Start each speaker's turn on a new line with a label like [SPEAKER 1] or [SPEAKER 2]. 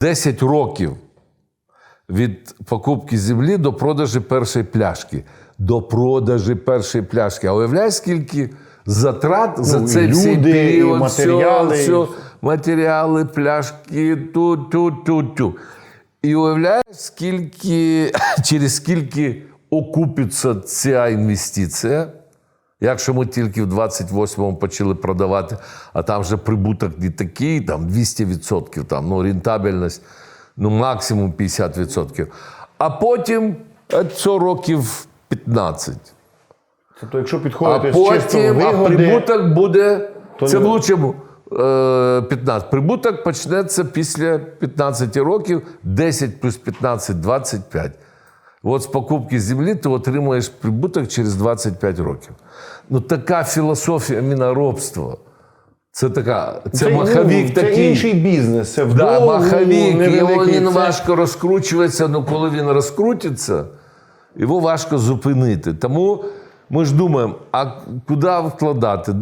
[SPEAKER 1] 10 років від покупки землі до продажі першої пляшки. До продажі першої пляшки. А уявляєш, скільки затрат за
[SPEAKER 2] Ну, і
[SPEAKER 1] цей
[SPEAKER 2] і
[SPEAKER 1] період,
[SPEAKER 2] матеріали,
[SPEAKER 1] все, все, матеріали, пляшки, ту, ту, ту, ту. І уявляєш, скільки, через скільки окупиться ця інвестиція. Якщо ми тільки в 28-му почали продавати, а там вже прибуток не такий, там 200%, там, ну, рентабельність, ну, максимум 50%. А потім це років 15.
[SPEAKER 2] Тобто, якщо
[SPEAKER 1] А
[SPEAKER 2] підходити з
[SPEAKER 1] потім а прибуток буде.
[SPEAKER 2] То
[SPEAKER 1] це
[SPEAKER 2] не-
[SPEAKER 1] в лучшому е, 15. Прибуток почнеться після 15 років, 10 плюс 15 25. От з покупки землі ти отримуєш прибуток через 25 років. Ну така філософія міноробства. Це така, це,
[SPEAKER 2] ну,
[SPEAKER 1] маховік
[SPEAKER 2] це
[SPEAKER 1] такий.
[SPEAKER 2] інший бізнес. Це
[SPEAKER 1] Да,
[SPEAKER 2] вдовгу,
[SPEAKER 1] маховік, його він
[SPEAKER 2] це-
[SPEAKER 1] важко розкручується, але коли він розкрутиться, його важко зупинити. Тому ми ж думаємо, а куди вкладати?